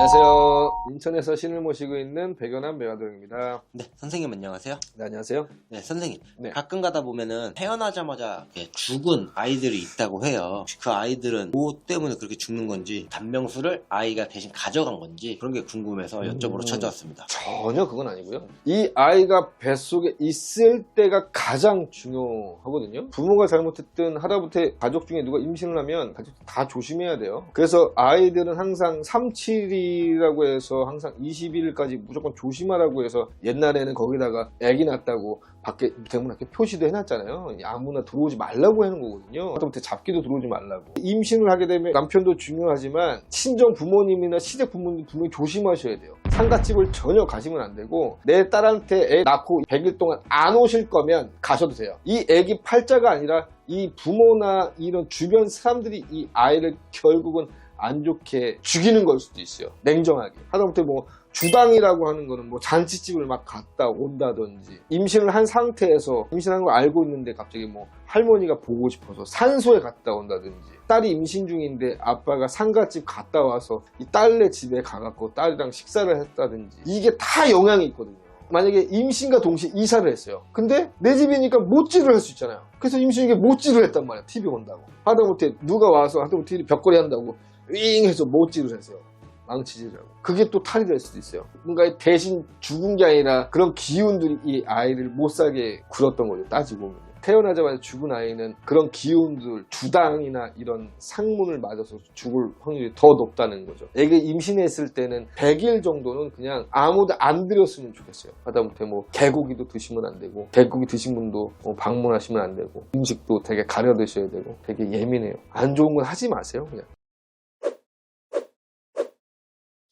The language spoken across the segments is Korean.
안녕하세요. 인천에서 신을 모시고 있는 백연한 매화동입니다. 네, 선생님 안녕하세요. 네, 안녕하세요. 네, 선생님. 네. 가끔 가다 보면은 태어나자마자 이렇게 죽은 아이들이 있다고 해요. 그 아이들은 뭐 때문에 그렇게 죽는 건지, 단명수를 아이가 대신 가져간 건지 그런 게 궁금해서 여쭤보러 음. 찾아왔습니다. 전혀 그건 아니고요. 이 아이가 뱃속에 있을 때가 가장 중요하거든요. 부모가 잘못했든 하다못해 가족 중에 누가 임신을 하면 가족 다 조심해야 돼요. 그래서 아이들은 항상 37이 라고 해서 항상 20일까지 무조건 조심하라고 해서 옛날에는 거기다가 애기 낳았다고 밖에 대문 앞에 표시도 해놨잖아요. 아무나 들어오지 말라고 하는 거거든요. 하다못해 잡기도 들어오지 말라고. 임신을 하게 되면 남편도 중요하지만 친정 부모님이나 시댁 부모님 분명히 조심하셔야 돼요. 상가집을 전혀 가시면 안 되고 내 딸한테 애 낳고 100일 동안 안 오실 거면 가셔도 돼요. 이 애기 팔자가 아니라 이 부모나 이런 주변 사람들이 이 아이를 결국은 안 좋게 죽이는 걸 수도 있어요. 냉정하게. 하다못해 뭐 주당이라고 하는 거는 뭐 잔치집을 막 갔다 온다든지 임신을 한 상태에서 임신한 걸 알고 있는데 갑자기 뭐 할머니가 보고 싶어서 산소에 갔다 온다든지 딸이 임신 중인데 아빠가 상가집 갔다 와서 이 딸네 집에 가갖고 딸이랑 식사를 했다든지 이게 다 영향이 있거든요. 만약에 임신과 동시에 이사를 했어요. 근데 내 집이니까 못질을 할 수 있잖아요. 그래서 임신에게 못질을 했단 말이야. TV 본다고. 하다못해 누가 와서 하다못해 벽걸이 한다고 윙 해서 못질을 했어요. 망치질하고. 그게 또 탈이 될 수도 있어요. 뭔가 대신 죽은 게 아니라 그런 기운들이 이 아이를 못 살게 굴었던 거죠. 따지고 보면. 태어나자마자 죽은 아이는 그런 기운들, 주당이나 이런 상문을 맞아서 죽을 확률이 더 높다는 거죠. 애기 임신했을 때는 100일 정도는 그냥 아무도 안 드렸으면 좋겠어요. 하다못해 뭐 개고기도 드시면 안 되고, 개고기 드신 분도 뭐 방문하시면 안 되고, 음식도 되게 가려 드셔야 되고, 되게 예민해요. 안 좋은 건 하지 마세요, 그냥.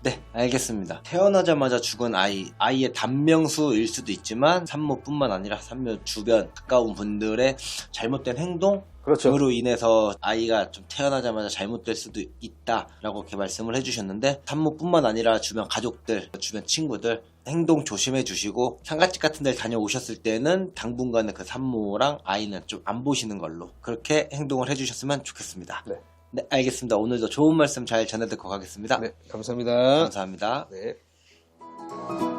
네, 알겠습니다. 태어나자마자 죽은 아이, 아이의 단명수일 수도 있지만 산모뿐만 아니라 산모 주변 가까운 분들의 잘못된 행동, 그렇죠. 으로 인해서 아이가 좀 태어나자마자 잘못될 수도 있다라고 이렇게 말씀을 해주셨는데 산모뿐만 아니라 주변 가족들, 주변 친구들 행동 조심해 주시고 상가집 같은 데를 다녀오셨을 때는 당분간은 그 산모랑 아이는 좀 안 보시는 걸로 그렇게 행동을 해주셨으면 좋겠습니다. 네. 네, 알겠습니다. 오늘도 좋은 말씀 잘 전해듣고 가겠습니다. 네, 감사합니다. 감사합니다. 네.